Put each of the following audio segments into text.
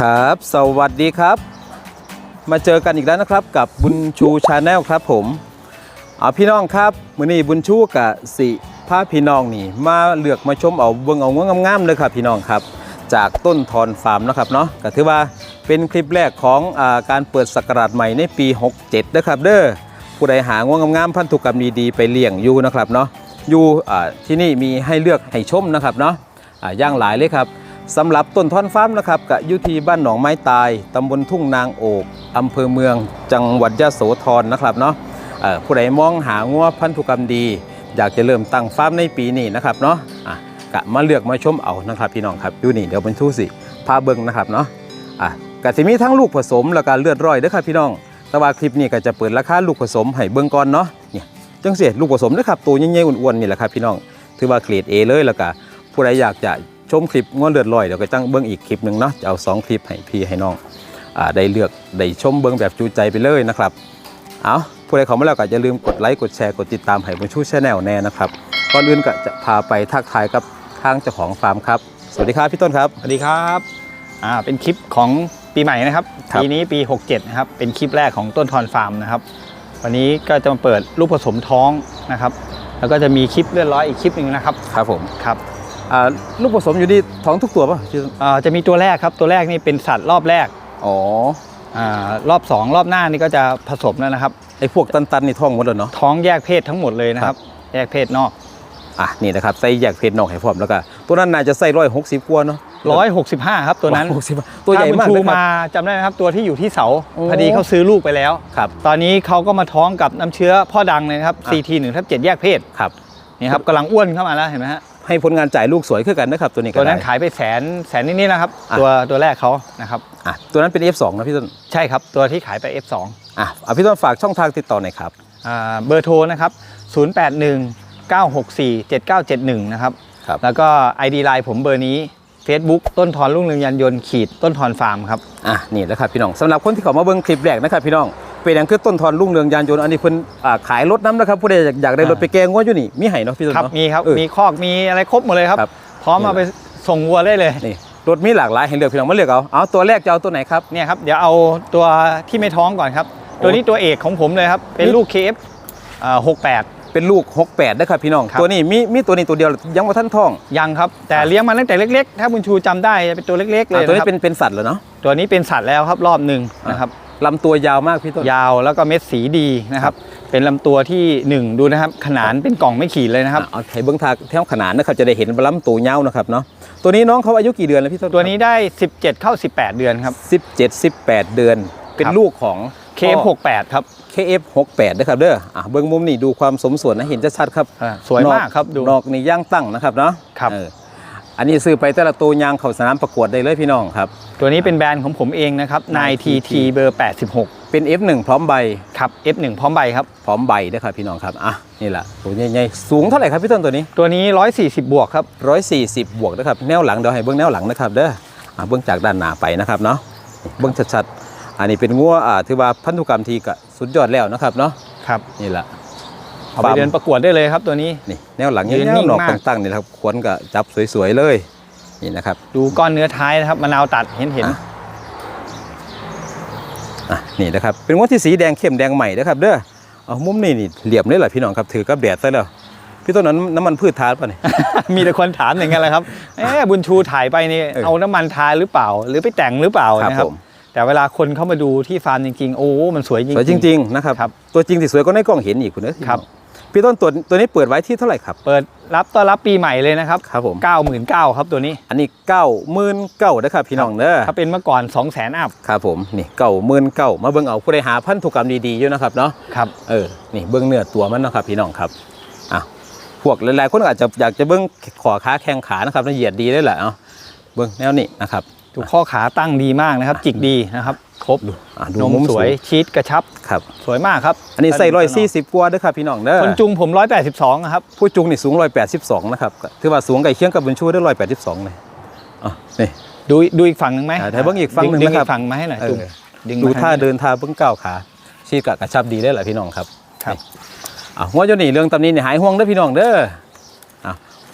ครับ สวัสดีครับ มาเจอกันอีกแล้วนะครับกับบุญชูชาแนลครับผมเอาพี่น้องครับมื้อนี้บุญชูกับสิพาพี่น้องนี่ มาเลือกมาชมเอาเบิ่งเอางวงามๆเลยครับพี่น้องครับ จากต้นทอนฟาร์มนะครับเนาะก็ถือว่าเป็นคลิปแรกของอาการเปิดสกราชใหม่ในปี 67นะครับเด้อผู้ใดหางวงามๆพันธุกรรมดีๆไปเลี้ยงอยู่นะครับเนาะอยู่อ่าที่นี่มีให้เลือกให้ชมนะครับเนาะอ่าอย่างหลายเลยครับ สำหรับต้นท่อนฟาร์มนะครับกับยุทีบ้านหนองไม้ตายตำบลทุ่งนางโอกอำเภอเมือง จังหวัดยะโสธรนะครับเนาะผู้ใดมองหางัวพันธุกรรมดี อยากจะเริ่มตั้งฟาร์มในปีนี้นะครับเนาะะกะมาเลือกมาชมเอานะครับพี่น้องครับอยู่นี่เดี๋ยวบรรทุสิพาเบิ่งนะครับเนาะะกะสิมีทั้งลูกผสมแล้วก็เลือดร้อยด้อครับพี่น้องแต่ว่าคลิปนี้ก็จะเปิดราคาลูกผสมให้เบิ่งก่อนเนาะเนี่ยจังเสียลูกผสมนะครับตัวใหญ่ๆอ้วนๆนี่แหละครับพี่น้องถือว่าเกรด A เลยแล้วก็ผู้ใดอยากจะ ชมคลิปง้อเลือดลอยเดี๋ยวก็จังเบิ้งอีกคลิปหนึ่งเนาะจะเอาสองคลิปให้พี่ให้น้องอ่าได้เลือกได้ชมเบิ้งแบบจูใจไปเลยนะครับเอาผู้ใดเข้ามาแล้วก็อย่าลืมกดไลค์กดแชร์กดติดตามให้บนชูชแนลแน่นะครับก่อนอื่นก็จะพาไปทักทายกับทางเจ้าของฟาร์มครับสวัสดีครับพี่ต้นครับสวัสดีครับอ่าเป็นคลิปของปีใหม่นะครับครับปีนี้ปี 67นะครับเป็นคลิปแรกของต้นทอนฟาร์มนะครับ วันนี้ก็จะมาเปิดลูกผสมท้องนะครับ แล้วก็จะมีคลิปเลื่อนร้อยอีกคลิปหนึ่งนะครับครับผมครับอ่า ลูกผสมอยู่นี่ท้องทุกตัวป่ะพี่ต้นอ่าจะมีตัวแรกครับตัวแรกนี่เป็นสัตว์รอบแรกอ๋ออ่ารอบ2รอบหน้านี่ก็จะผสมแล้วนะครับไอ้พวกตันๆนี่ท้องหมดเลยเนาะท้องแยกเพศทั้งหมดเลยนะครับ แยกเพศนอกอะนี่นะครับไส้แยกเพชรนอกให้พร้อมแล้วก็ตัวนั้นน่าจะไส้ร้อยหกสิบกว่าเนาะ165ครับตัวนั้นหกสิบตัวใหญ่มากถ้บุญชูนะครับมาจำได้ไหมครับตัวที่อยู่ที่เสาโอ้พอดีเขาซื้อลูกไปแล้วครับ ตอนนี้เขาก็มาท้องกับน้ำเชื้อพ่อดังเลยนะครับอะ CT 1ทับ7แยกเพศครับนี่ครับกำลังอ้วนเข้ามาแล้วเห็นไหมฮะ ให้ผลงานจ่ายลูกสวยขึ้นกันนะครับตัวนี้ก็ตัวนั้นได้ขายไปแสนแสนนิดๆนะครับอะตัวตัวแรกเขานะครับอะตัวนั้นเป็น F2 นะพี่ต้นใช่ครับตัวที่ขายไป F2 อะเอาพี่ต้นฝากช่องทางติดต่อหน่อยครับอ่าเบอร์โทรนะครับ081 964 7971นะครับครับ แล้วก็ ID ไลน์ผมเบอร์นี้ Facebook ต้นทอนรุ่งเรืองยานยนต์ขีดต้นทอนฟาร์มครับอะนี่แหละครับพี่น้องสำหรับคนที่เขามาเบิ่งคลิปแรกนะครับพี่น้อง เป็นอย่างคือต้นทอนรุ่งเรืองยานยนต์อันนี้เพิ่นอ่าขายรถน้ำนะครับผู้ใดอยากอยากได้รถไปแกงว่าอยู่นี่มีให้เนาะพี่ต้นครับเนาะมีครับเออ มีคอกมีอะไรครบหมดเลยครับ ครับ พร้อมเอาไปส่งวัวได้เลยนี่รถมีหลากหลายให้เลือกพี่น้องมาเลือกเอาเอาตัวแรกจะเอาตัวไหนครับ เนี่ยครับเดี๋ยวเอาตัวที่ไม่ท้องก่อนครับโอ้ตัวนี้ตัวเอกของผมเลยครับเป็นนี่ลูก KF อ่า68 เป็นลูก 68นะครับพี่น้อง ครับ ตัวนี้มีมีตัวนี้ตัวเดียวยังว่าท่านท้อง ยังครับ แต่เลี้ยงมาตั้งแต่เล็ก ๆ ถ้าบุญชูจำได้จะเป็นตัวเล็กๆเลอะยตัวนี้นะครับเป็นเป็นสัตว์เหรอเนาะ ตัวนี้เป็นสัตว์แล้วครับรอบหนึ่งอะนะครับ ลำตัวยาวมากพี่ต้น ยาวแล้วก็เม็ดสีดีนะครับ เป็นลำตัวที่หนึ่งดูนะครับ ขนานเป็นกล่องไม่ขีดเลยนะครับอะเอาให้เบิ้งทางแถวขนานนะครับจะได้เห็นลำตัวยาวนะครับเนาะตัวนี้น้องเขาอายุกี่เดือนแล้วพี่ต้นตัวนี้ได้ 17 เข้า 18 เดือนครับ17 18 เดือน เป็นครับลูกของ KF68 ครับ KF 68 นะครับเด้ออะเบิ้งมุมนี่ดูความสมส่วนนะเห็นชัดๆครับอ่าสวยมากครับดูนอกนี่ย่างตั้งนะครับเนาะครับเอออันนี้ซื้อไปแต่ละตัวยางเข้าสนามประกวดได้เลยพี่น้องครับ ตัวนี้เป็นแบรนด์ของผมเองนะครับ 9TT เบอร์ 86 เป็น F1 พร้อมใบครับ F1 พร้อมใบครับพร้อมใบนะครับพี่น้องครับอะนี่แหละตัวใหญ่ๆสูงเท่าไหร่ครับพี่ต้นตัวนี้ ตัวนี้ 140 บวกครับ 140 บวกนะครับแนวหลังเดี๋ยวให้เบิ้งแนวหลังนะครับเด้ออะเบิ้งจากด้านหน้าไปนะครับเนาะเบิ้งชัดๆอันนี้เป็นงัวอ่าถือว่าพันธุกรรมทีก็สุดยอดแล้วนะครับเนาะครับนี่แหละ เอาไปเดินประกวดได้เลยครับตัวนี้ นี่แนวหลังยืนยาวนิ่งๆหนอกมากตั้งๆนี่นะครับขวนก็จับสวยๆเลยนี่นะครับ ดูก้อนเนื้อท้ายนะครับมะนาวตัดเห็นเห็นอะอะนี่นะครับเป็นงวดที่สีแดงเข้มแดงใหม่นะครับเด้อเอามุมนี่นี่เหลี่ยมเลยแหละพี่น้องครับถือกับแดดซะแล้วพี่ต้นนั้นน้ำมันพืชทาป่ะเนี่ยมีแต่คนถามอย่างนั้นแหละครับเอ๊ะบุญชูถ่ายไปนี่เออเอาน้ำมันทาหรือเปล่า หรือไปแต่งหรือเปล่าครับนะครับผมแต่เวลาคนเข้ามาดูที่ฟาร์มจริงๆ โอ้ มันสวยจริงสวยจริง ๆ นะครับครับตัวจริงที่สวยก็ในกล้องเห็นอีกคุณเอ้ยครับ พี่ต้นตัวตัวนี้เปิดไว้ที่เท่าไหร่ครับ เปิดรับต้อนรับปีใหม่เลยนะครับครับผม99,000ครับตัวนี้ อันนี้เก้าหมื่นเก้านะครับพี่น้องเด้อถ้าเป็นเมื่อก่อน200,000อัพครับผมนี่เก้าหมื่นเก้ามาเบิ่งเอาผู้ใดหาพันธุกรรมดีๆอยู่นะครับเนาะครับเออนี่เบื้องเนื้อตัวมันเนาะครับพี่น้องครับอะพวกหลายๆคนอาจจะอยากจะเบื้องขอขาแข้งขานะครับละเอียดดีได้แหละเนาะเบื้องแนวนี้นะครับ ดูข้อขาตั้งดีมากนะครับ จิกดีนะครับครบอะดูนมมุมสวยสูงชีสกระชับครับสวยมากครับ อันนี้ใส่ร้อยสี่สิบกว่าเด้อครับพี่น้องเด้อคนจุงผม182ครับผู้จุงนี่สูงร้อยแปดสิบสองนะครับก็ถือว่าสูงใกล้เคียงกับบุญชูได้ร้อยแปดสิบสองเลยอะนี่ดูดูอีกฝั่งหนึ่งไหมอ่าเดี๋ยวเบิ่งอีกฝั่งหนึ่งดึนะครับอีกฝั่งมาให้หน่อยเออจุงดึงดูมให้ท่าหน่อยเดินท่าเบื้องก้าวขาชีกะกระชับดีได้แหละพี่น้องครับครับอะหัวเจ้านี่เรื่องตำนี้นี่หายห่วงเด้อพี่น้องเด้ออะ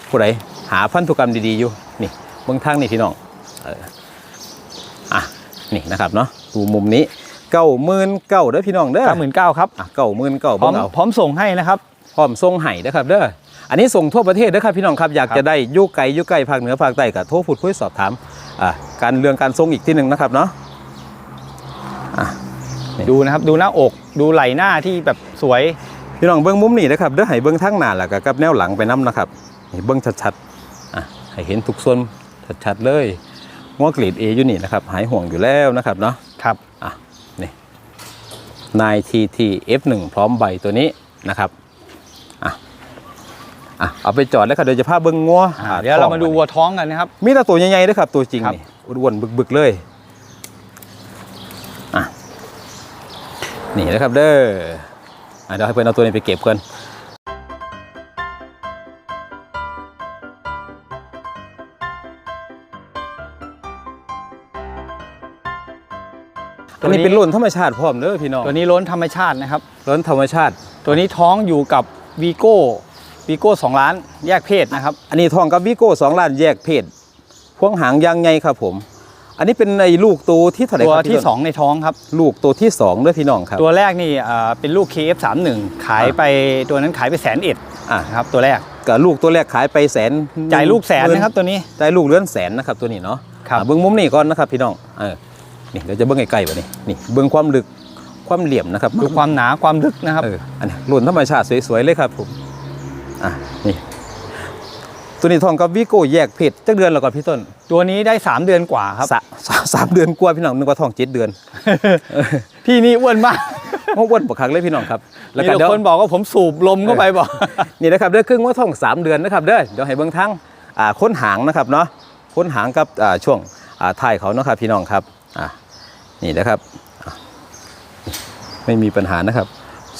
ผู้ใดหาพันธุกรรมดีๆอยู่นี่เบื้องทางนี่พี่น้องเอออะ นี่นะครับเนาะดูมุมนี้เก้าหมื่นเก้าเด้อพี่น้องเด้อเก้าหมื่นเก้าครับอะเก้าหมื่นเก้าพร้อเบิ่มงเอาพร้อมส่งให้นะครับพร้อมส่งให้นะครับเด้ออันนี้ส่งทั่วประเทศเด้อครับพี่น้องครับอยากครับจะได้อยุไกลอยุไกลภาคเหนือภาคใต้ก็โทรพูดคุยสอบถามอ่าการเรื่องการส่งอีกที่หนึ่งนะครับเนาะดูนะครับดูหน้าอกดูไหล่หน้าที่แบบสวยพี่น้องเบิ้งมุมนี้นะครับเด้อให้เบิ้งทั้งหน้าแล้วก็กับแนวหลังไปน้นะครับให้เบิ้งชัดๆอะให้เห็นทุกส่วนชัดๆเลย งวกรีดเออยู่นี่นะครับ หายห่วงอยู่แล้วนะครับเนาะครับอะนี่นายทีที F1 พร้อมใบตัวนี้นะครับอะอะเอาไปจอดแล้วครับเดี๋ยวจะพาเบิ้งงัวอ่าเดี๋ยวเรามาดูวัวท้องกันนะครับ มีแต่ตัวใหญ่ๆด้วยครับ ตัวจริงครับนี่อ้วนๆบึกๆเลยอะนี่นะครับเด้ออะเดี๋ยวให้เพื่อนเอาตัวนี้ไปเก็บกัน อันนี้เป็นล้นธรรมชาติพร้อมเด้อพี่น้องตัวนี้ล้นธรรมชาตินะครับล้นธรรมชาติ ตัวนี้ท้องอยู่กับวีโก้วีโก้สองล้านแยกเพศนะครับ อันนี้ทองกับวิโก้สองล้านแยกเพศพวงหางยางไงครับผม อันนี้เป็นในลูกตัวที่เท่าไหร่ตัวครับที่พี่ต้น2ในท้องครับ ลูกตัวที่สองเด้อพี่น้องครับ ตัวแรกนี่อ่าเป็นลูก KF31 ขายไปตัวนั้นขายไปแสนเอ็ดอะนะครับตัวแรกกับลูกตัวแรกขายไปแสนจ่ายลูกแสนนะครับตัวนี้จ่ายลูกเลื่อนแสนนะครับตัวนี้เนาะครับอะเบิ้งมุมนี้ก่อนนะครับพี่น้องเออ นี่เดี๋ยวจะเบิ้งใกล้ๆวะนี่นี่เบิ้งความลึกความเหลี่ยมนะครับดูความหนาความลึกนะครับเอออันนี้ล้วนธรรมชาติสวยๆเลยครับผมอะนี่ตัวนี้ทองกับวิโก้แยกเพศจักเดือนแล้วก่อนพี่ต้น ตัวนี้ได้ 3 เดือนกว่าครับสะสะสามเดือนกว่าพี่น้องนึกว่าท้องเจ็ดเดือน พี่นี่อ้วนมากงอกวนปกครั้งเลยพี่น้องครับมีก็แต่เดี๋ยวคนบอกว่าผมสูบลมเข้าไปบอกนี่นะครับเด้อครึ่งว่าท้องสามเดือนนะครับเด้อเดี๋ยวให้เบิ่งทั้งอ่าค้นหางนะครับเนาะค้นหางกับอ่าช่วงอ่าท้ายเขาเนาะครับพี่น้องครับ อ่านี่นะครับอะไม่มีปัญหานะครับ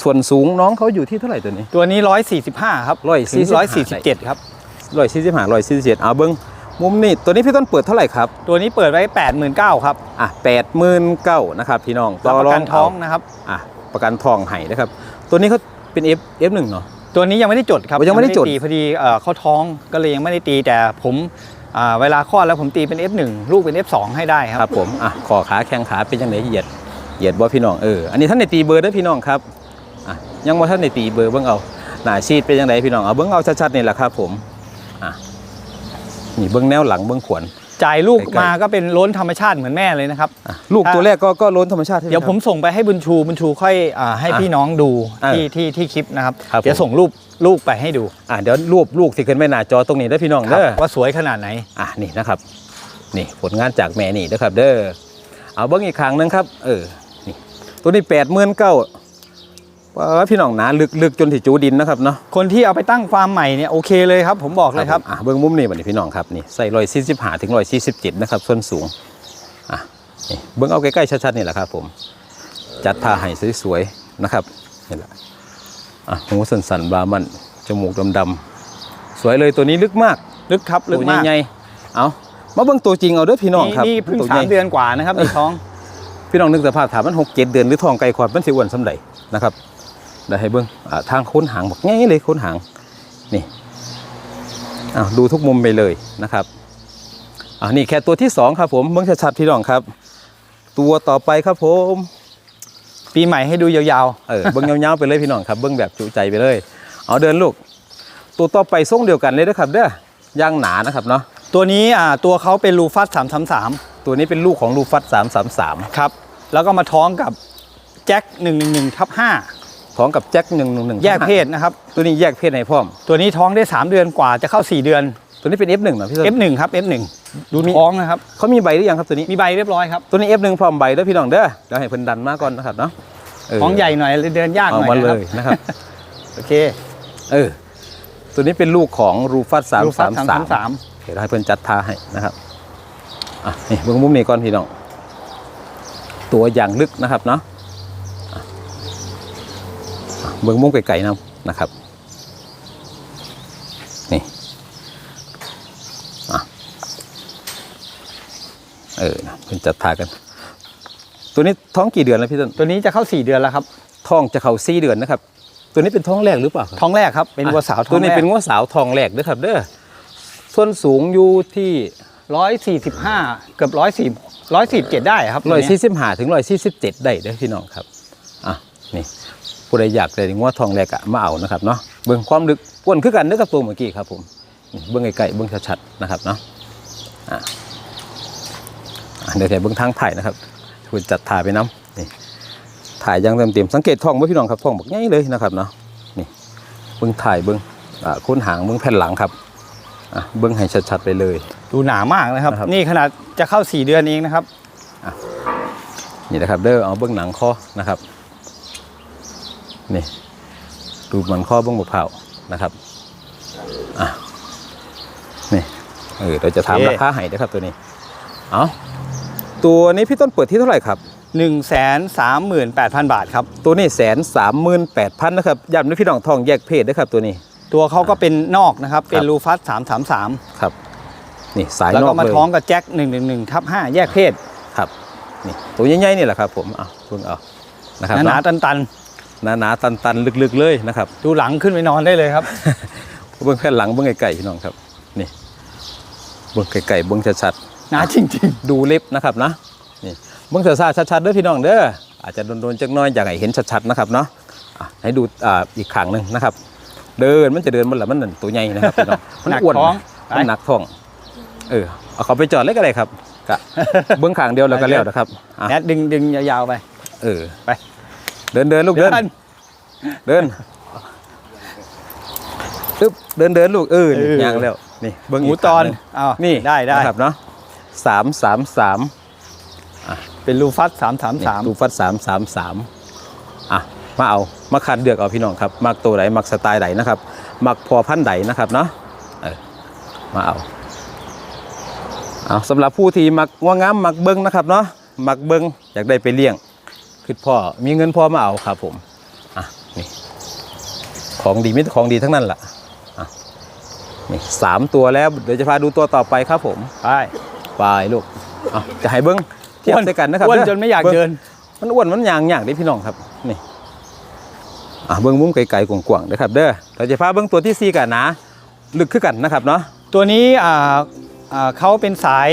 ส่วนสูงน้องเขาอยู่ที่เท่าไหร่ตัวนี้ ตัวนี้ 145 ครับ145ถึง147 ครับร้อยสี่สิบห้าร้อยสี่สิบเจ็ดเอาเบิ้งมุมนี่ตัวนี้พี่ต้นเปิดเท่าไหร่ครับ ตัวนี้เปิดไว้ 89,000ครับ อะแปดหมื่นเก้านะครับพี่น้องรับประกันเาท้องนะครับ อะประกันทองให้นะครับ ตัวนี้เขาเป็น F F1 เนาะตัวนี้ยังไม่ได้จดครับอ๋อยังไม่ได้จดตีพอดีเอ่อเขาท้องก็เลยยังไม่ได้ตีแต่ผมอ่า เวลาคลอดแล้วผมตีเป็น F1 ลูกเป็น F2 ให้ได้ครับครับผมอะขอขาแข้งขาเป็นยังไงเหยียดเหยียดบ่พี่น้องเอออันนี้ท่านในตีเบอร์ด้อพี่น้องครับอะยังว่าท่านในตีเบอร์เบื้องเอาหน้าชีดเป็นยังไงพี่น้องเอาเบื้องเอาชัดๆนี่แหละครับผมอะนี่เบื้องแนวหลังเบื้องขวน จ่ายลูกใกล้ๆมาก็เป็นล้นธรรมชาติเหมือนแม่เลยนะครับอะลูกถ้าตัวแรกก็ก็ล้นธรรมชาติใช่ไหเดี๋ยวผมส่งไปให้บุญชูบุญชูค่อยอาให้อะพี่น้องดูเออที่ที่ที่คลิปนะครับครับเดี๋ยวผมส่งรูปลูกไปให้ดูอะเดี๋ยวรูปลูกที่ขึ้นไปหน้าจอตรงนี้เด้อพี่น้องครับเด้อว่าสวยขนาดไหนอะนี่นะครับ นี่ผลงานจากแม่นี่นะครับ เด้อเอาเบิ้งอีกครั้งหนึงครับ เออนี่ตัวนี้แปดหมื่นเก้า พี่น้องหนาลึกลึกจนถึงจูดินนะครับเนาะคนที่เอาไปตั้งฟาร์มใหม่เนี่ยโอเคเลยครับ ผมบอกเลยครับผมอะเบิ้งมุมนี่บัดนี้พี่น้องครับนี่ใส่รอยสี่สิบห้าถึงรอยสี่สิบเจ็ดนะครับส่วนสูงอะนี่เบิ้งเอาใกล้ๆชัดๆนี่แหละครับผมจัดท่าให้สวยๆนะครับนี่แหละอะหูสันๆบามันจมูกดำๆสวยเลยตัวนี้ลึกมากลึกครับลึกมากตัวใหญ่ๆเอามาเบิ่งตัวจริงเอาเด้อพี่น้องครับนี่เพิ่งตัวสาใหมญ่เดือนกว่านะครับในท้องพี่น้องนึกสภาพถามมันหกเจ็ดเดือนหรือทองไก่ขวดมันสิอ้วนสำใดนะครับ ได้ให้เบิ่งอ่าทางค้นหางบอกง่ายเลยค้นหางนี่อ้าวดูทุกมุมไปเลยนะครับอ่านี่แค่ตัวที่สองครับผมเบิ่งชัดๆพี่น้องครับ ตัวต่อไปครับผมปีใหม่ให้ดูยาวเออเบิ่งยาวๆไปเลยพี่น้องครับเบิ่งแบบจุใจไปเลย เอาเดินลูก ตัวต่อไปทรงเดียวกันเลยนะครับเด้อย่างหนานะครับเนาะๆตัวนี้อ่าตัวเขาเป็นลูฟัสสามสามสามตัวนี้เป็นลูกของลูฟัดสามสามสามครับแล้วก็มาท้องกับแจ็คหนึ่งหนึ่งหนึ่งทับห้า ท้องกับแจ็คหนึ่งหนึ่งหนึ่งแยกเพศนะครับ ตัวนี้แยกเพศให้พร้อม ตัวนี้ท้องได้ 3 เดือนกว่าจะเข้า 4 เดือน ตัวนี้เป็น F1 เหรอพี่ต้น F1 ครับ F1 ดูมีท้องนะครับเขามีใบหรือยังครับตัวนี้มีใบเรียบร้อยครับตัวนี้ F1 พร้อมใบเด้อพี่น้องเด้อเดี๋ยวให้เพิ่นดันมาก่อนนะครับเนาะเท้องใหญ่หน่อยเลยเดินยากหเอาน่อยมานะเลครับยนะครับโอเคเออตัวนี้เป็นลูกของรูฟัสสามลูฟัสาสมสามสาสามมสามเดี๋ยวให้เพิ่นจัดทาให้นะครับอะนี่เบิ่งมุมนี้ก่อนพี่น้องตัวอย่างลึกนะครับเนาะอะอะ เบิ่งมุมไกลๆนะนะครับนี่อะเออนะเพิ่นจัดทากัน ตัวนี้ท้องกี่เดือนแล้วพี่ต้นตัวนี้จะเข้า 4 เดือนแล้วครับ ท้องจะเข้าสี่เดือนนะครับ ตัวนี้เป็นท้องแรกหรือเปล่าครับท้องแรกครับเป็นวัวสาวท้ตัอวงนี้แรกเป็นงัวสาวทองแรกเด้อครับ เด้อส่วนสูงอยู่ที่ร้อยสี่สิบห้าเกือบร้อยสี่ร้อยสิบเจ็ดได้ครับร้อยตัวสี่เนี้สิบห้าถึงร้อยสี่สิบเจ็ดได้เด้อพี่น้องครับอะนี่ ผู้ใดอยากได้งัวทองแรกอะมาเอานะครับเนาะเบิ่งความลึกอ้วนคือกันเด้อกับตัวเมื่อกี้ครับผมนี่เบิ่งไกลๆเบิ่งชัดๆนะครับเนาะอะอะเดี๋ยวแต่เบิ่งทางถ่ายนะครับคุณจัดถ่ายไปน้ำนี่ถ่ายอยังเต็มเต็มๆสังเกตท้องไว้พี่น้องครับท้องบักใหญ่เลยนะครับเนาะนี่เบิ่งถ่ายเบิ่งอ่าค้นหางเบิ่งแผ่นหลังครับอะเบิ่งให้ชัดๆไปเลย ดูหนามากนะครับนะครับนี่ขนาดจะเข้าสี่เดือนเองนะครับนี่นะครับเด้อเอาเบื้องหนังข้อนะครับ นี่ดูมันข้อเบื้องบกเผานะครับอะนี่เออเราจะถามโอเคราคาให้นะครับตัวนี้เอาตัวนี้พี่ต้นเปิดที่เท่าไหร่ครับ1นึ่งแสนสามหมื่นแปดพันบาทครับ ตัวนี้แสนสามหมื่นแปดพันนะครับย้ำด้วยพี่น้องทองแยกเพศนะครับตัวนี้ ตัวเขาก็เป็นนอกนะครับ เป็นครับรูฟัสสามสามสามครับนี่สายแล้วนอก็กมาเลยท้องกับแจ็คหนึ่งหนึ่งหนึ่งทับห้าแยกเพศครับนี่ตัวใหญ่ๆนี่แหละครับผมเอาเพิ่งเอานะครับหนาๆเนาะตันหนาๆตันๆลึกๆเลยนะครับๆดูหลังขึ้นไปนอนได้เลยครับเบื้องแผ่นหลังเบื้องไก่ๆพี่น้องครับนี่เบื้องไก่ๆเบื้องชัดหนาจริงๆ ดูเล็บนะครับนะนี่เบื้องเสือซาชัดๆเด้อพี่น้องเด้ออาจจะโดนๆจักหน้อยอยากให้เห็นชัดๆนะครับเนาะอะให้ดูอ่าอีกขังหนึ่งนะครับ เดินมันจะเดินมันแหละมันนั่นตัวใหญ่นะครับพี่น้องมัหนักอ้วนท้องนะมันหนักท้องเออเอาเขาไปจอดเลยก็ได้ครับกะเบื้องขางเดียวแล้วก็แล้วนะครับอะๆแนทดึงดึงยาวๆไป เออไป เดินเดินลูกเดิน เดินตึ๊บเดินเดินลูกเออนี่เออ ย่างแล้วนี่เบิ้งหมูกตอนครั้งหงอ้าวนี่ได้ได้นะครับเนาะสามสามสามเป็นรูฟัสสามสามสามดูฟัดสามสามสามอะมาเอามาคัดเลือกเอาพี่น้องครับมักตัวไหนมักสไตล์ไหนนะครับมักพอพันธุ์ใดนะครับเนาะเออมาเอาเอาสำหรับผู้ที่มักง่วงงามมักเบิ้งนะครับเนาะมักเบิ้งอยากได้ไปเลี้ยง คือพ่อมีเงินพ่อมาเอาครับผมอะนี่ของดีมิตรของดีทั้งนั้นแหละอะนี่สามตัวแล้วเดี๋ยวจะพาดูตัวต่อไปครับผมไปไปลูกเอาจะให้เบิ้งเทียบด้วยกันนะครับอ้วนเด้จนไม่อยากบิ่งเดิน มันอ้วนมันยางยากเด้พี่น้องครับนี่อะเบิ้งมุมไกลๆกว้างๆนะครับเด้อเราจะพาเบิ้งตัวที่สี่กันนะ ลึกขึ้นกันนะครับเนาะตัวนี้อ่าอ่าเขาเป็นสาย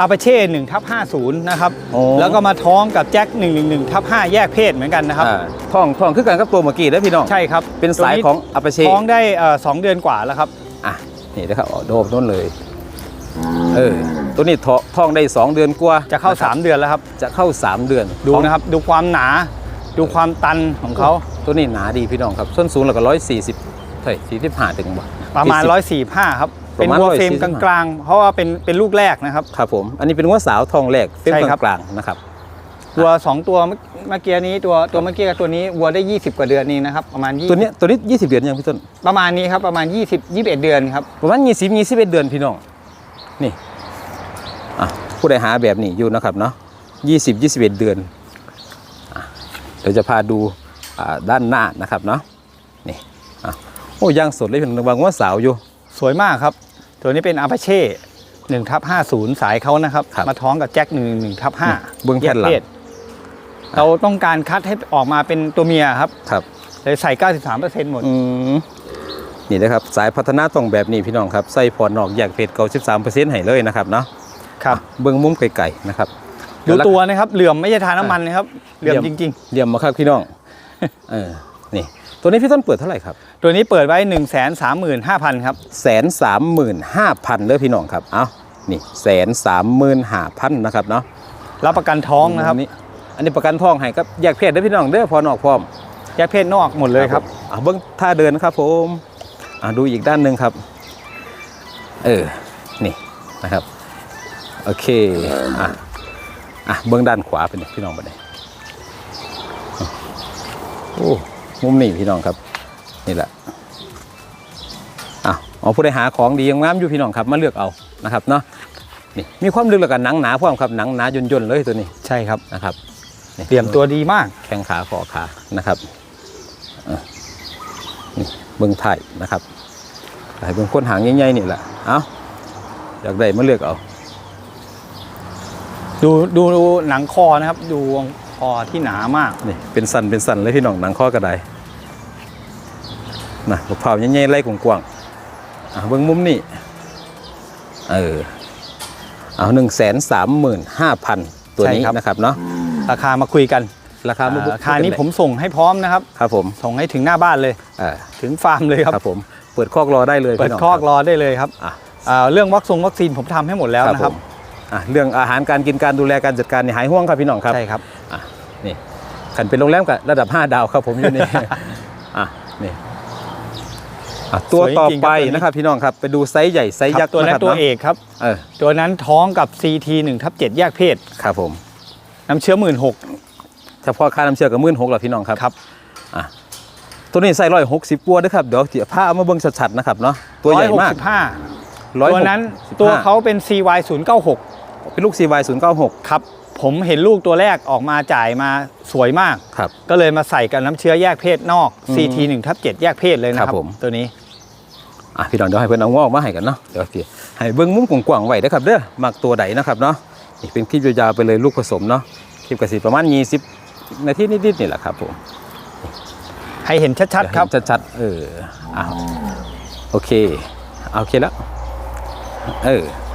อาปาเช่หนึ่งทับห้าศูนย์นะครับ โอ้ แล้วก็มาท้องกับแจ็คหนึ่งหนึ่งหนึ่งทับห้าแยกเพศเหมือนกันนะครับ อ่าท้องท้องขึ้นกันกับตัวเมื่อกี้เด้อพี่น้อง ใช่ครับเป็นสายตัวของอัปเช่ท้องได้เอ่อสองเดือนกว่าแล้วครับ อะนี่นะครับเอาโดบต้นเลย เออ ตัวนี้ท้องท้องได้สองเดือนกว่าจะเข้า นครับ3 เดือนแล้วครับ จะเข้าสามเดือนดูนะครับ ดูความหนา ดูความตันของเขาตัวนี้หนาดีพี่น้องครับ ส้นสูงแล้วก็ร้อยสี่สิบเท่าสี่สิบห้าถึงบ่ประมาณ40 145 ครับป เป็นระมาณวัวเฟรม145กลางๆ เพราะว่าเป็นเป็นลูกแรกนะครับครับผมอันนี้เป็นว่าสาวทองแหลกเส้นใช่ครับกลางๆนะครับตัว2ตัวเมื่อเมื่อกี้นี้ตัวตัวเมื่อกี้กับตัวนี้วัวได้ 20 กว่าเดือนนี้นะครับประมาณ20ตัวเนี้ยตัวนี้ 20 เดือนยังพี่ต้นประมาณนี้ครับประมาณ 20 21 เดือนครับประมาณ20 21 เดือนพี่น้องนี่อะผู้ใดหาแบบนี้อยู่นะครับเนาะ20 21 เดือนอะเดี๋ยวจะพาดูอ่าด้านหน้านะครับเนาะนี่อะโอ้ย่างสดเลยพี่น้องบางว่าสาวอยู่ สวยมากครับ ตัวนี้เป็นอาปาเช่1ทับ50สายเขานะครับ ครับมาท้องกับแจ็ค1 1ทับอืม5เบื้องแผ่นหลัง เราต้องการคัดให้ออกมาเป็นตัวเมียครับครับ เลยใส่ 93%หมด อืมนี่นะครับสายพัฒนาต้องแบบนี้พี่น้องครับใส่พอร์ตนอกแยกเพจเก่า13%ให้เลยนะครับเนาะครับ เบื้องมุมไกลๆนะครับดูตัวนะครับ เหลื่อมไม่ใช่ทาน้ำมันนะครับ เหลื่อมจริงเยี่ยมมาครับพี่น้อง เออนี่ ตัวนี้พี่ต้นเปิดเท่าไหร่ครับๆตัวนี้เปิดไว้1 3 5 0 0 0ครับแสนสามหมื่นห้าพันเลยพี่น้องครับ เอานี่แสนสามหมื่นห้าพันนะครับเนาะ รับประกันท้องนะครับ อันนี้อันนี้ประกันทองให้ครับแยกเพศเด้อพี่น้องเด้อพอนอกพร้อมแยกเพศนอกหมดเลยครับอะเบิ้งท่าเดินครับผมอะดูอีกด้านหนึ่งครับ เออ นี่นะครับ โอเค อะ อะ เบื้องด้านขวาเป็นไงพี่น้องไปเลยโอ้ มุมนี้พี่น้องครับ นี่แหละอะเอาผู้ใดหาของดีงามอยู่พี่น้องครับมาเลือกเอานะครับเนาะนี่มีความลึกแล้วกันหนังหนาพร้อมครับหนังหนาย่นๆเลยตัวนี้ใช่ครับนะครับนี่เตรียมตัวดีมากแข้งขาคอขานะครับอะนี่เบื้องไทยนะครับให้เบื้องค้นหางใหญ่ๆนี่แหละเอาอยากได้มาเลือกเอาดูดูดูหนังคอนะครับ ดูคอที่หนามากนี่เป็นสันเป็นสันเลยพี่น้องหนังข้อกระได นะมะพร้าวใหญ่ๆไล่กว้างๆอะเบื้องมุมนี่เออเอาหนึ่งแสนสามหมื่นห้าพันตัวนี้ใช่ครับนะครับเนาะราคามาคุยกันราคาอ่าราคานี้ผมส่งให้พร้อมนะครับครับผมส่งให้ถึงหน้าบ้านเลยเออถึงฟาร์มเลยครับครับผมเปิดคอกรอได้เลยเปิดพี่น้งคอกรับรอได้เลยครับอะอ่าเรื่องวัคซงวัคซีนผมทำให้หมดแล้วนะครับผมอะเรื่องอาหารการกินการดูแลการจัดการนี่หายห่วงครับพี่น้องครับใช่ครับอะนี่ขันเป็นโรงแรมกับระดับ 5 ดาวครับผมอยู่นี่อะนี่ อะตัวสวยจริงๆต่อไปครับตัวนี้ นะครับพี่น้องครับไปดูไซส์ใหญ่ไซส์คยัรักบษ์ตัวนั้ะนครับตัวเนาะเอกครับ เออตัวนั้นท้องกับ CT 1ทับ7แยกเพศ ครับผม น้ำเชื้อหมื่นหก เฉพาะค่าน้ำเชื่อกับมื่นหกหรอพี่น้องครับครับอะตัวนี้ใส่ร้อยหกสิบปัวด้วยครับเดี๋ยวเดี๋ยวผ้าเอามาเบิ่งชัดๆนะครับเนาะตัวใหญ่มาก165 ตัวนั้นตัวเขาเป็น CY 0 9 6เป็นลูก CY 0 9 6ครับ ผมเห็นลูกตัวแรกออกมาจ่ายมาสวยมาก ครับก็เลยมาใส่กับน้ำเชื้อแยกเพศนอกอืม CT 1ทับ7แยกเพศเลยนะคครัรับบผม ตัวนี้ อะพี่น้องเดี๋ยวให้เพื่อนเอางอกมาให้กันเนาะเดี๋ยวสิให้เบิ้งมุมกว้างๆไว้นะครับเด้อมักตัวใดนะครับเนาะนี่เป็นคลิปยาวๆไปเลยลูกผสมเนาะคลิปกระสีประมาณ20นาทีนิดๆนี่แหละครับผมให้เห็นชัดๆครับเยวให้ชัดๆเอออะโอเคเอาโอเคแล้วเอออะ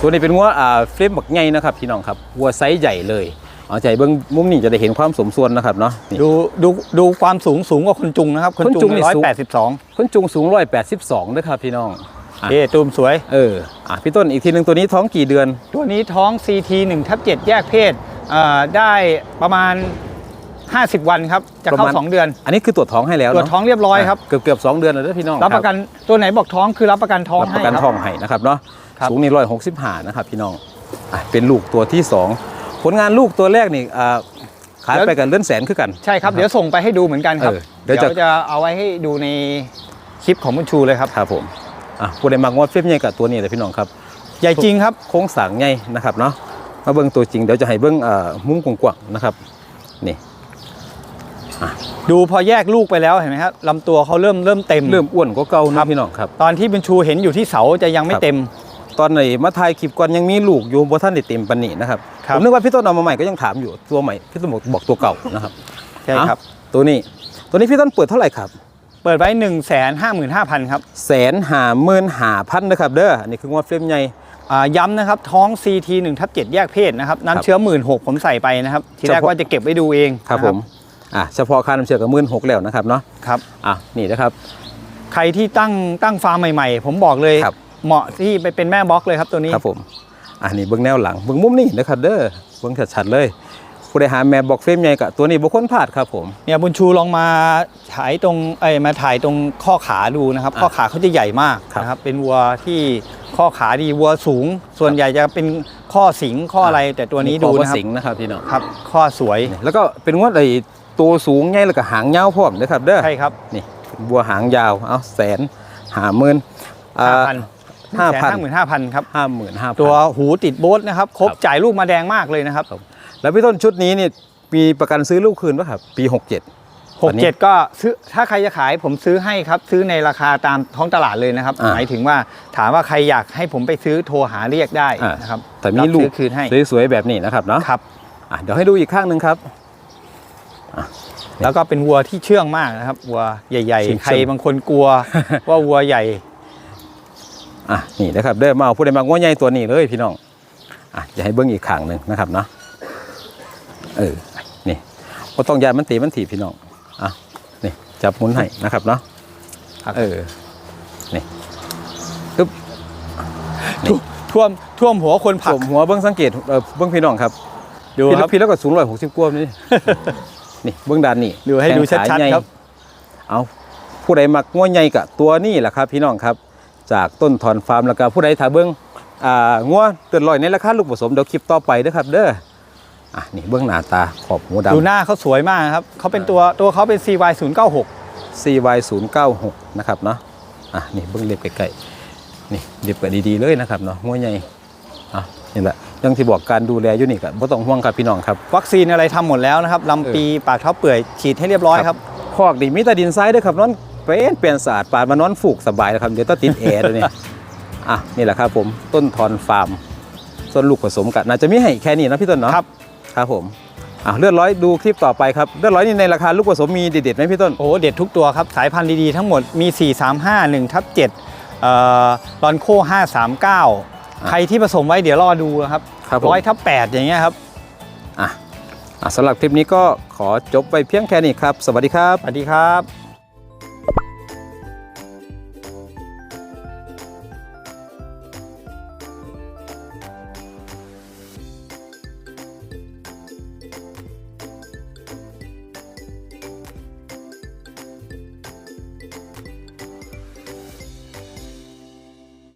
ตัวนี้เป็นวัวอ่าเฟรมบักใหญ่นะครับพี่น้องครับวัวไซส์ใหญ่เลยเอาใจเบิ้งมุมนี้จะได้เห็นความสมส่วนนะครับเนาะนี่ ดูดูดูความสูงสูงกว่าคนจุงนะครับ คนคนจุจุงงนี่ร้อยสูง แปดสิบสองคนจุงสูง182ด้วยครับพี่น้องอะเอ๊ตูมสวย เอออะพี่ต้นอีกทีหนึ่งตัวนี้ท้องกี่เดือน ตัวนี้ท้อง CT 1ทับ7แยกเพศเอ่อได้ประมาณ 50 วันครับ จะเข้าประมาณ 2 เดือน อันนี้คือตรวจท้องให้แล้วตรวจเนาะท้องเรียบร้อยครับ เกือบเกือบๆสองเดือนแล้วเด้อพี่น้องรับประกันตัวไหนบอกท้องคือรับประกันท้องรับประกันให้คท้รัอบงให้นะครับเนาะครับ สูงนี่ร้อยหกสิบห้านะครับพี่น้องอะเป็นลูกตัวที่สองผลงานลูกตัวแรกนี่อ่าขายไปกันเลื่อนแสนคือกัน ใช่ครับ เดี๋ยวส่งไปให้ดูเหมือนกันครับ เออเดี๋เดี๋ยยววจะ จะเอาไว้ให้ดูในคลิปของมุนชูเลยครับครับผมอะผู้ใดมากงวดเฟรมใหญ่กับตัวนี้เลยพี่น้องครับ ใหญ่จริงครับ โค้งสร้างใหญ่นะครับเนาะมาเบิ้งตัวจริงเดี๋ยวจะให้เบิ้งอ่ามุมกว้างๆนะครับนี่ดูพอแยกลูกไปแล้วเห็นไหมครับลำตัวเขาเริ่มเริ่มเต็ม เริ่มอ้วนกว่าเก่าครันะบ พี่น้องครับ ตอนที่เป็นชูเห็นอยู่ที่เสาจะยังไม่ครับ เต็ม ตอนไหนมาถ่ายคลิปก่อนยังมีลูกอยู่บ่ท่านได้เต็มปานนี้นะครับครับ ผมนึกว่าพี่ต้นเอามาใหม่ก็ยังถามอยู่ตัวใหม่พี่ต้นบอกบอกตัวเก่านะครับใช่ครับอะตัวนี้ตัวนี้พี่ต้นเปิดเท่าไหร่ครับ เปิดไว้1 5 5 5 0 0 0ครับแสนหาหมื่นหาพันนะครับเด้ออันนี้คืองวดเฟรมใหญ่ อ่าย้ำนะครับ ท้อง CT 1ทับ7แยกเพศนะครับครับน้ำเชื้อ1 6ื่นผมใส่ไปนะครับ ทีแรกเฉพาะว่าจะเก็บไว้ดูเองครับนะผมอะเฉพาะค่าน้ำเชื่อกับหมื่นหกแล้วนะครับเนาะครับ อะนี่นะครับ ใครที่ตั้งตั้งฟาร์มใหม่ ๆ ผมบอกเลย ครับ เหมาะที่ไปเป็นแม่บล็อกเลยครับตัวนี้ครับผมอะนี่เบิ้งแนวหลังเบิ้งมุมนี่นะครับเด้อเบิ้งชัดๆเลยผู้ใดหาแม่บอกเฟรมใหญ่กับตัวนี้บุคคลพลาดครับผมเนี่ยบุญชูลองมาถ่ายตรงเอ้ยมาถ่ายตรงข้อขาดูนะครับอะข้อขาเขาจะใหญ่มากครับนะครับ เป็นวัวที่ข้อขาดีวัวสูง ส่วนใหญ่จะเป็นข้อสิงข้ออะไรแต่ตัวนี้ดูขอนะครัสิงห์นะครับพี่น้องครับ ข้อสวยนี่แล้วก็เป็นงวดไอ้ตัวสูงใหญ่แล้วก็หางยาวพร้อมนะครับเด้อใช่ครับนี่เป็นบัวหางยาวเอาแสนหาหมื่นอ่า5,000 ห้าพันห้าหมื่นห้าพันครับห้าหมื่นห้าพันตัวหูติดโบ๊ทนะครับ ครบครับจ่ายลูกมาแดงมากเลยนะครับ แล้วพี่ต้นชุดนี้นี่มีประกันซื้อลูกคืนป่ะครับ ปี67หกเจ็ดก็ซื้อถ้าใครจะขายผมซื้อให้ครับ ซื้อในราคาตามท้องตลาดเลยนะครับอ่าหมายถึงว่าถามว่าใครอยากให้ผมไปซื้อโทรหาเรียกได้อ่านะครับแต่มีลูรับกซื้อคืนให้สวยๆแบบนี้นะครับเนาะครับอะเดี๋ยวให้ดูอีกข้างหนึ่งครับแล้วก็เป็นวัวที่เชื่องมากนะครับวัวใหญ่เชื่องๆใครบางคนกลัวว่าวัวใหญ่ อะนี่นะครับเด้อมาเอาผู้ใดมางวดใหญ่ตัวนี้เลยพี่น้องอะจะให้เบิ้งอีกข้างหนึ่งนะครับเนาะเออนี่ก็ต้องยายมันตีมันถีบพี่น้องอะนี่จับหมุนให้นะครับเนาะครับเออนี่ปึ๊บนี่ท่วมท่วมหัวคนผลัผกมหัวเบิ้งสังเกตเออเบิ้งพี่น้องครับดูพี่คแล้รัวบพี่แล้วก็สูงร้อยหกสิบกว่านี่นี่เบื้องด้านนี่ดูให้ดูแข้งขาชัดๆใหญ่ครับ เอาผู้ใดมักง้วใหญ่กับตัวนี่แหละครับ พี่น้องครับ จากต้นถอนฟาร์มแล้วก็ผู้ใดถ้าเบิ้งอ่าง้วเตือนลอยในราคาลูกผสมเดี๋ยวคลิปต่อไปเด้อครับ เด้ออะนี่เบื้องหน้าตาขอบหูดำดูหน้าเขาสวยมากครับเขาเป็นตัวตัวเขาเป็น CY 0 9 6 CY 0 9 6นะครับเนาะอะนี่เบื้องเล็บใกล้ๆนี่เล็บก็ดีๆเลยนะครับเนาะง้วใหญ่อะนี่แหละอยังที่บอกการดูแลอยู่นี่ก็บ่ต้องห่วงครับพี่น้องครับ วัคซีนอะไรทำหมดแล้วนะครับลำปีปากเท้าเปื่อยฉีดให้เรียบร้อยครับคอกดีมีแต่ดินทรายเด้วยครับนอน เป็นเปลี่ยนสะอาดปาดมานอนฝูกสบายแล้วครับเดี๋ยวต้องติดแอร์ด้วยนี่อะนี่แหละครับผมต้นทอนฟาร์มส่วนลูกผสมกันน่าจะมีให้แค่นี้นะพี่ต้นเนาะครับครับผมอะเลือดร้อยดูคลิปต่อไปครับเลือดร้อยนี่ในราคาลูกผสมมีเด็ดๆไหมพี่ต้นโอ้เด็ดทุกตัวครับสายพันธุ์ดีๆทั้งหมดมี 4 3 5 1ทับ7เอ่อลอนโค539 ใครที่ผสมไว้เดี๋ยวรอดูนะครับครับผมร้อยทับแปดอย่างเงี้ยครับอะอะสำหรับคลิปนี้ก็ขอจบไปเพียงแค่นี้ครับ สวัสดีครับ สวัสดีครับ